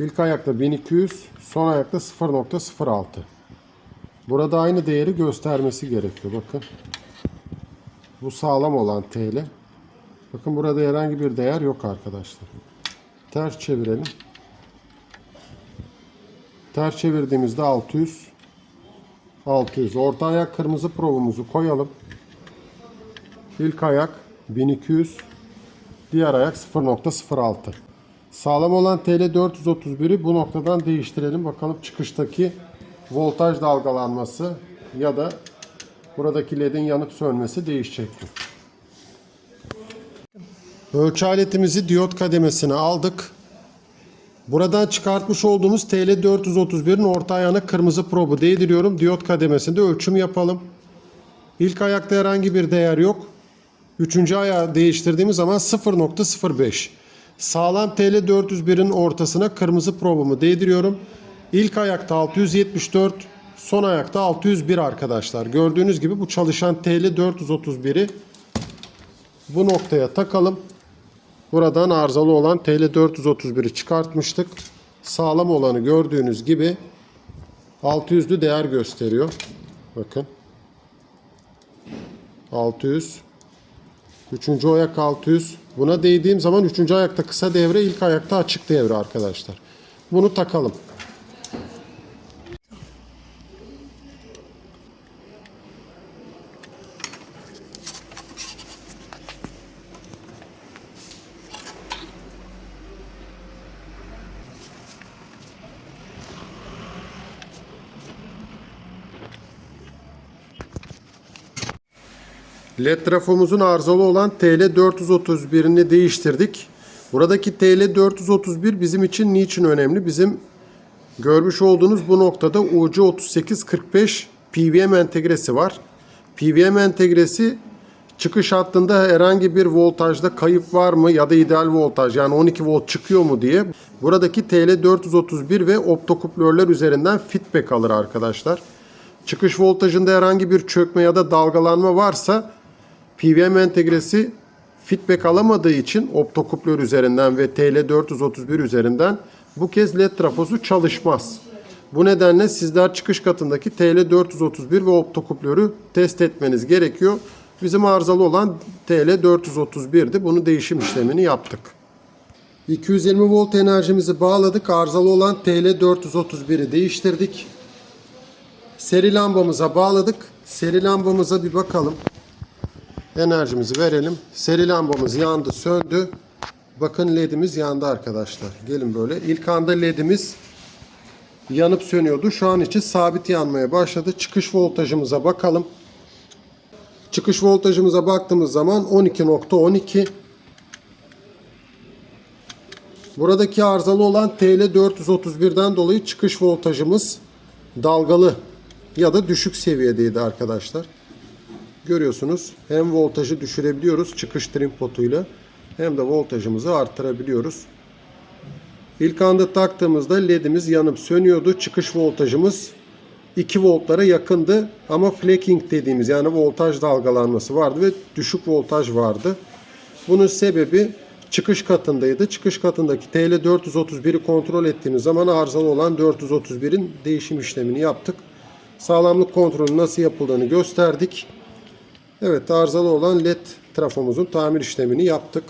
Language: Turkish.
İlk ayakta 1200, son ayakta 0.06. Burada aynı değeri göstermesi gerekiyor. Bakın. Bu sağlam olan TL. Bakın burada herhangi bir değer yok arkadaşlar. Ters çevirelim. Ters çevirdiğimizde 600. 600. Orta ayak kırmızı provumuzu koyalım. İlk ayak 1200. Diğer ayak 0.06. Sağlam olan TL 431'i bu noktadan değiştirelim. Bakalım çıkıştaki voltaj dalgalanması ya da buradaki ledin yanıp sönmesi değişecek mi? Ölçü aletimizi diyot kademesine aldık. Buradan çıkartmış olduğumuz TL 431'in orta ayağına kırmızı probu değdiriyorum. Diyot kademesinde ölçüm yapalım. İlk ayakta herhangi bir değer yok. Üçüncü ayağı değiştirdiğimiz zaman 0.05. Sağlam TL 401'in ortasına kırmızı probumu değdiriyorum. İlk ayakta 674, son ayakta 601 arkadaşlar. Gördüğünüz gibi bu çalışan TL 431'i bu noktaya takalım. Buradan arızalı olan TL 431'i çıkartmıştık. Sağlam olanı gördüğünüz gibi 600'lü değer gösteriyor. Bakın. 600. Üçüncü ayak 600. Buna değdiğim zaman üçüncü ayakta kısa devre, ilk ayakta açık devre arkadaşlar. Bunu takalım. LED trafomuzun arızalı olan TL431'ini değiştirdik. Buradaki TL431 bizim için niçin önemli? Bizim görmüş olduğunuz bu noktada UC3845 PWM entegresi var. PWM entegresi çıkış hattında herhangi bir voltajda kayıp var mı ya da ideal voltaj yani 12 volt çıkıyor mu diye buradaki TL431 ve optokuplörler üzerinden feedback alır arkadaşlar. Çıkış voltajında herhangi bir çökme ya da dalgalanma varsa PWM entegresi feedback alamadığı için optokuplör üzerinden ve TL431 üzerinden bu kez led trafosu çalışmaz. Bu nedenle sizler çıkış katındaki TL431 ve optokuplörü test etmeniz gerekiyor. Bizim arızalı olan TL431'di. Bunu değişim işlemini yaptık. 220 volt enerjimizi bağladık. Arızalı olan TL431'i değiştirdik. Seri lambamıza bağladık. Seri lambamıza bir bakalım enerjimizi verelim. Seri lambamız yandı, söndü. Bakın ledimiz yandı arkadaşlar. Gelin böyle. İlk anda ledimiz yanıp sönüyordu. Şu an için sabit yanmaya başladı. Çıkış voltajımıza bakalım. Çıkış voltajımıza baktığımız zaman 12.12. Buradaki arızalı olan TL431'den dolayı çıkış voltajımız dalgalı ya da düşük seviyedeydi arkadaşlar. Görüyorsunuz hem voltajı düşürebiliyoruz çıkış trim potuyla hem de voltajımızı arttırabiliyoruz. İlk anda taktığımızda ledimiz yanıp sönüyordu. Çıkış voltajımız 2 voltlara yakındı ama flaking dediğimiz yani voltaj dalgalanması vardı ve düşük voltaj vardı. Bunun sebebi çıkış katındaydı. Çıkış katındaki TL431'i kontrol ettiğimiz zaman arızalı olan 431'in değişim işlemini yaptık. Sağlamlık kontrolü nasıl yapıldığını gösterdik. Evet arızalı olan led trafomuzun tamir işlemini yaptık.